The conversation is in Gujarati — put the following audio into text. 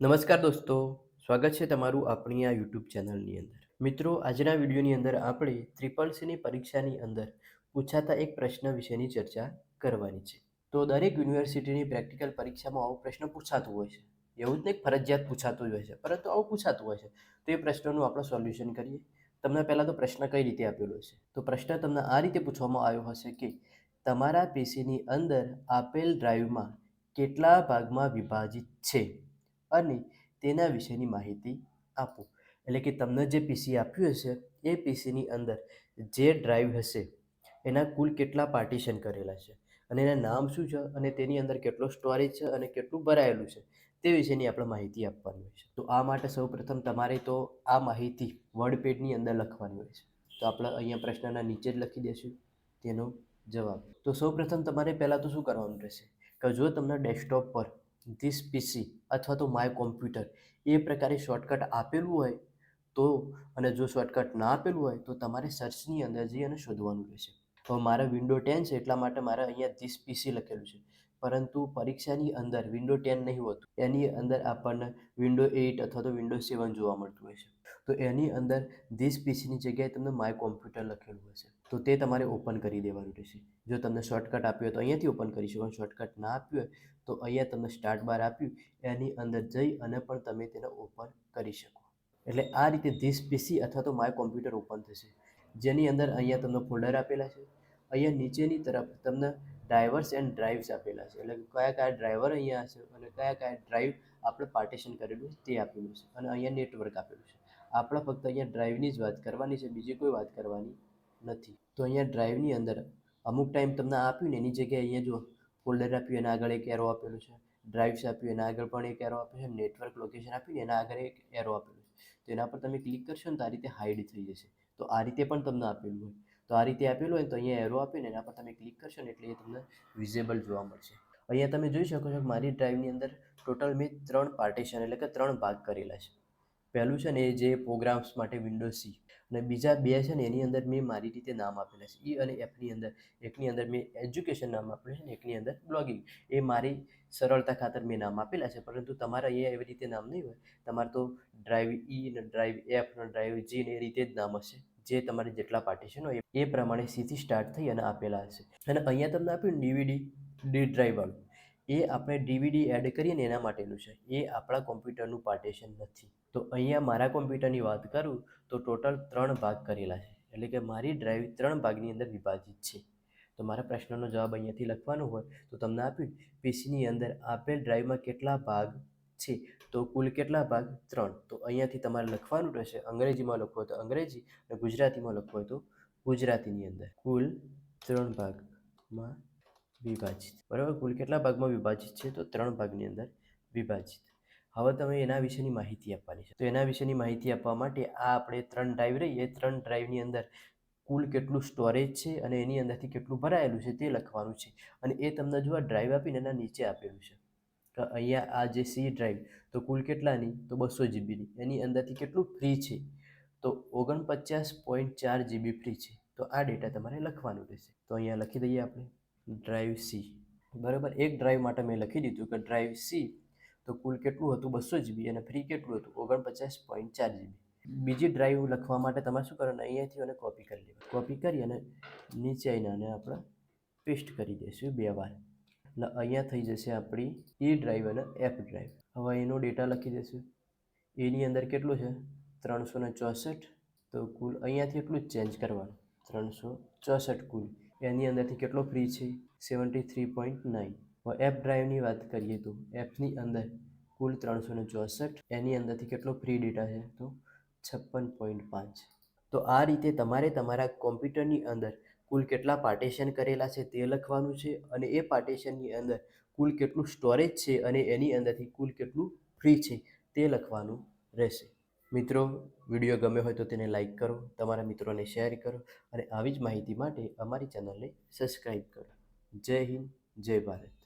નમસ્કાર દોસ્તો, સ્વાગત છે તમારું આપણી આ યુટ્યુબ ચેનલની અંદર. મિત્રો, આજના વિડીયોની અંદર આપણે ત્રિપલ સીની પરીક્ષાની અંદર પૂછાતા એક પ્રશ્ન વિશેની ચર્ચા કરવાની છે. તો દરેક યુનિવર્સિટીની પ્રેક્ટિકલ પરીક્ષામાં આવો પ્રશ્ન પૂછાતું હોય છે. એવું જ નહીં ફરજિયાત પૂછાતું જ હોય છે, પરંતુ આવું પૂછાતું હોય છે. તો એ પ્રશ્નનું આપણે સોલ્યુશન કરીએ. તમને પહેલાં તો પ્રશ્ન કઈ રીતે આપેલો છે તો પ્રશ્ન તમને આ રીતે પૂછવામાં આવ્યો હશે કે તમારા પીસીની અંદર આપેલ ડ્રાઈવમાં કેટલા ભાગમાં વિભાજિત છે? અને તેના વિશેની માહિતી આપો. એટલે કે તમને જે પીસી આપ્યું હશે, એ પીસીની અંદર જે ડ્રાઈવ હશે, એના કુલ કેટલા પાર્ટીશન કરેલા છે, અને એના નામ શું છે, અને તેની અંદર કેટલો સ્ટોરેજ છે, અને કેટલું ભરાયેલું છે, તે વિશેની આપણે માહિતી આપવાની હોય છે. તો આ માટે સૌપ્રથમ તમારે તો આ માહિતી વર્ડ પેડની અંદર લખવાની હોય છે. તો આપણે અહીંયા પ્રશ્નના નીચે જ લખી દઈશું, તેનો જવાબ. તો સૌપ્રથમ તમારે પહેલાં તો શું કરવાનું રહેશે, કે જો તમને ડેસ્કટોપ પર ધીસ પીસી અથવા તો માય કોમ્પ્યુટર એ પ્રકારે શોર્ટકટ આપેલું હોય તો અને જો શોર્ટકટ ના આપેલું હોય તો તમારે સર્ચની અંદર જઈ અને શોધવાનું રહેશે. હવે મારે વિન્ડો ટેન છે એટલા માટે મારે અહીંયા ધીસ પીસી લખેલું છે. પરંતુ પરીક્ષાની અંદર વિન્ડો ટેન નહીં હોતું. એની અંદર આપણને વિન્ડો એઇટ અથવા તો વિન્ડો સેવન જોવા મળતું હોય છે. તો એની અંદર ધીસ પીસીની જગ્યાએ તમને માય કોમ્પ્યુટર લખેલું હશે તો તે તમારે ઓપન કરી દેવાનું રહેશે. જો તમને શોર્ટકટ આપ્યું હોય તો અહીંયાથી ઓપન કરી શકો. શોર્ટકટ ના આપ્યું હોય તો અહીંયા તમને સ્ટાર્ટ બાર આપ્યું. એની અંદર જઈ અને પણ તમે તેને ઓપન કરી શકો. એટલે આ રીતે ધીસ પીસી અથવા તો માય કોમ્પ્યુટર ઓપન થશે. જેની અંદર અહીંયા તમને ફોલ્ડર આપેલા છે. અહીંયા નીચેની તરફ તમને ડ્રાઈવર્સ એન્ડ ડ્રાઈવ્સ આપેલા છે. એટલે કયા કયા ડ્રાઈવર અહીંયા હશે અને કયા કયા ડ્રાઈવ આપણે પાર્ટીશન કરેલું તે આપેલું છે અને અહીંયા નેટવર્ક આપેલું છે. આપણે ફક્ત અહીંયા ડ્રાઈવની જ વાત કરવાની છે, બીજી કોઈ વાત કરવાની નથી. તો અહીંયા ડ્રાઈવની અંદર અમુક ટાઈમ તમને આપ્યું ને, એની જગ્યાએ અહીંયા જો ફોલ્ડર આપ્યું, એના આગળ એક એરો આપેલું છે. ડ્રાઈવ્સ આપ્યું, એના આગળ પણ એક એરો આપ્યું છે. નેટવર્ક લોકેશન આપ્યું એના આગળ એક એરો આપેલું છે. તો એના પર તમે ક્લિક કરશો ને તો આ રીતે હાઈડ થઈ જશે. તો આ રીતે પણ તમને આપેલું હોય. તો આ રીતે આપેલું હોય તો અહીંયા એરો આપીને એના પર તમે ક્લિક કરશો ને એટલે એ તમને વિઝેબલ જોવા મળશે. અહીંયા તમે જોઈ શકો છો કે મારી ડ્રાઈવની અંદર ટોટલ મેં ત્રણ પાર્ટીશન એટલે કે ત્રણ ભાગ કરેલા છે. પહેલું છે ને એ જે પ્રોગ્રામ્સ માટે વિન્ડો સી અને બીજા બે છે ને એની અંદર મેં મારી રીતે નામ આપેલા છે. ઈ અને એફની અંદર, એકની અંદર મેં એજ્યુકેશન નામ આપેલું છે ને એકની અંદર બ્લોગિંગ એ મારી સરળતા ખાતર મેં નામ આપેલા છે, પરંતુ તમારે અહીંયા એવી રીતે નામ નહીં હોય. તમારે તો ડ્રાઈવ ઈ ને ડ્રાઈવ એફ ને ડ્રાઈવ જી ને એ રીતે જ નામ હશે. જે તમારે જેટલા પાર્ટીશન હોય એ પ્રમાણે સીથી સ્ટાર્ટ થઈ અને આપેલા હશે. અને અહીંયા તમને આપ્યું ડીવીડી ડી ડ્રાઈવવાળું એ આપણે ડીવીડી એડ કરીએ ને એના માટેનું છે. એ આપણા કોમ્પ્યુટરનું પાર્ટીશન નથી. તો અહીંયા મારા કોમ્પ્યુટરની વાત કરું તો ટોટલ ત્રણ ભાગ કરેલા છે. એટલે કે મારી ડ્રાઈવ ત્રણ ભાગની અંદર વિભાજિત છે. તો મારા પ્રશ્નનો જવાબ અહીંયાથી લખવાનો હોય તો તમને આપ્યું. પીસીની અંદર આપેલ ડ્રાઈવમાં કેટલા ભાગ છે. તો કુલ કેટલા ભાગ? ત્રણ. તો અહીંયાથી તમારે લખવાનું રહેશે અંગ્રેજીમાં લખવું હોય તો અંગ્રેજી અને ગુજરાતીમાં લખવું હોય તો ગુજરાતીની અંદર. કુલ ત્રણ ભાગમાં વિભાજિત. બરાબર? કુલ કેટલા ભાગમાં વિભાજિત છે? તો ત્રણ ભાગની અંદર વિભાજિત. હવે તમે એના વિશેની માહિતી આપવાની છે. તો એના વિશેની માહિતી આપવા માટે આ આપણે ત્રણ ડ્રાઈવ રહીએ. ત્રણ ડ્રાઈવની અંદર કુલ કેટલું સ્ટોરેજ છે અને એની અંદરથી કેટલું ભરાયેલું છે તે લખવાનું છે. અને એ તમને જો આ ડ્રાઈવ આપીને એના નીચે આપેલું છે. અહીંયા આ જે સી ડ્રાઈવ તો કુલ કેટલાની? તો બસો જીબીની. એની અંદરથી કેટલું ફ્રી છે? તો ઓગણપચાસ પોઈન્ટ ચાર જીબી ફ્રી છે. તો આ ડેટા તમારે લખવાનું રહેશે. તો અહીંયા લખી દઈએ આપણે. ડ્રાઈવ સી બરાબર? એક ડ્રાઈવ માટે મેં લખી દીધું કે ડ્રાઈવ સી તો કુલ કેટલું હતું? બસો જીબી. અને ફ્રી કેટલું હતું? ઓગણપચાસ પોઈન્ટ ચાર જીબી. બીજી ડ્રાઈવ લખવા માટે તમારે શું કરવાનું? અહીંયાથી અને કોપી કરી લેવાનું. કોપી કરી અને નીચે આવીને આપણે પેસ્ટ કરી દઈશું બે વાર. એટલે અહીંયા થઈ જશે આપણી એ ડ્રાઈવ અને એફ ડ્રાઈવ હવે એનો ડેટા લખી દેશે એની અંદર કેટલું છે? ત્રણસો ને ચોસઠ. તો કુલ અહીંયાથી એટલું જ ચેન્જ કરવાનું. ત્રણસો ચોસઠ કુલ. એની અંદરથી કેટલો ફ્રી છે? સેવન્ટી થ્રી પોઈન્ટ નાઇન હવે એફ ડ્રાઈવની વાત કરીએ તો એફની અંદર કુલ ત્રણસો ને ચોસઠ. એની અંદરથી કેટલો ફ્રી ડેટા છે? તો છપ્પન પોઈન્ટ પાંચ. તો આ રીતે તમારે તમારા કોમ્પ્યુટરની અંદર કુલ કેટલા પાર્ટેશન કરેલા છે તે લખવાનું છે અને એ પાર્ટેશનની અંદર કુલ કેટલું સ્ટોરેજ છે અને એની અંદરથી કુલ કેટલું ફ્રી છે તે લખવાનું રહેશે. મિત્રો વીડિયો ગમ્યો હોય તો તેને લાઈક કરો, તમારા મિત્રોને શેર કરો અને આવી જ માહિતી માટે અમારી ચેનલને સબસ્ક્રાઈબ કરો. જય હિન્દ, જય ભારત.